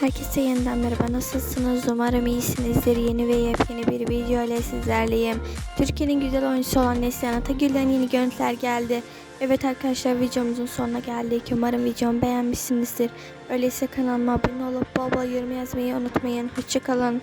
Herkese yeniden merhaba nasılsınız? Umarım iyisinizdir. Yeni ve yepyeni bir video ile sizlerleyim. Türkiye'nin güzel oyuncusu olan Neslihan Atagül'den yeni görüntüler geldi. Evet arkadaşlar videomuzun sonuna geldik. Umarım videomu beğenmişsinizdir. Öyleyse kanalıma abone olup bol bol yorum yazmayı unutmayın. Hoşçakalın